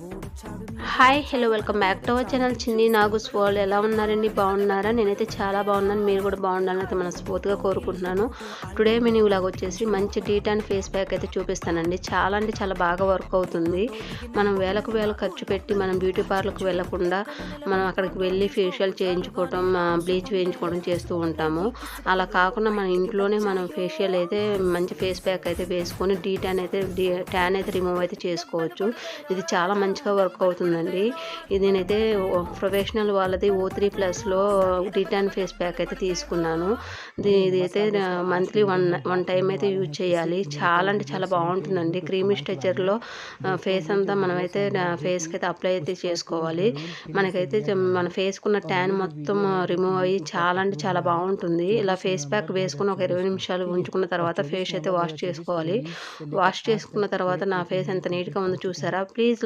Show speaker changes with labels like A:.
A: sabor hi hello welcome back to our channel Chinni Nagu's world ఎలా ఉన్నారండి? బాగున్నారా? నేనైతే చాలా బాగున్నాను. మీరు కూడా బాగుండాలని అయితే మనస్ఫూర్తిగా కోరుకుంటున్నాను. టుడే మెనూ లాగా వచ్చేసి మంచి డీట్ అండ్ ఫేస్ ప్యాక్ అయితే చూపిస్తానండి. చాలా అంటే చాలా బాగా వర్క్ అవుతుంది. మనం వేలకు వేల ఖర్చు పెట్టి మనం బ్యూటీ పార్లర్కి వెళ్ళకుండా మనం అక్కడికి వెళ్ళి ఫేషియల్ చేయించుకోవటం బ్లీచ్ వేయించుకోవడం చేస్తూ ఉంటాము. అలా కాకుండా మన ఇంట్లోనే మనం ఫేషియల్ అయితే మంచి ఫేస్ ప్యాక్ అయితే వేసుకొని డీ ట్యాన్ అయితే డీ ట్యాన్ అయితే రిమూవ్ అయితే చేసుకోవచ్చు. ఇది చాలా మంచిగా వర్క్ అవుతుందండి. ఇది నేనైతే ప్రొఫెషనల్ వాళ్ళది ఓ త్రీ ప్లస్లో డిటాన్ ఫేస్ ప్యాక్ అయితే తీసుకున్నాను. ఇది ఇది అయితే మంత్లీ వన్ వన్ టైం అయితే యూజ్ చేయాలి. చాలా అంటే చాలా బాగుంటుందండి. క్రీమీ స్ట్రెచర్లో ఫేస్ అంతా మనమైతే ఫేస్కి అయితే అప్లై అయితే చేసుకోవాలి. మనకైతే మన ఫేస్కున్న ట్యాన్ మొత్తం రిమూవ్ అయ్యి చాలా అంటే చాలా బాగుంటుంది. ఇలా ఫేస్ ప్యాక్ వేసుకుని ఒక ఇరవై నిమిషాలు ఉంచుకున్న తర్వాత ఫేస్ అయితే వాష్ చేసుకోవాలి. వాష్ చేసుకున్న తర్వాత నా ఫేస్ ఎంత నీట్గా ఉందో చూసారా? ప్లీజ్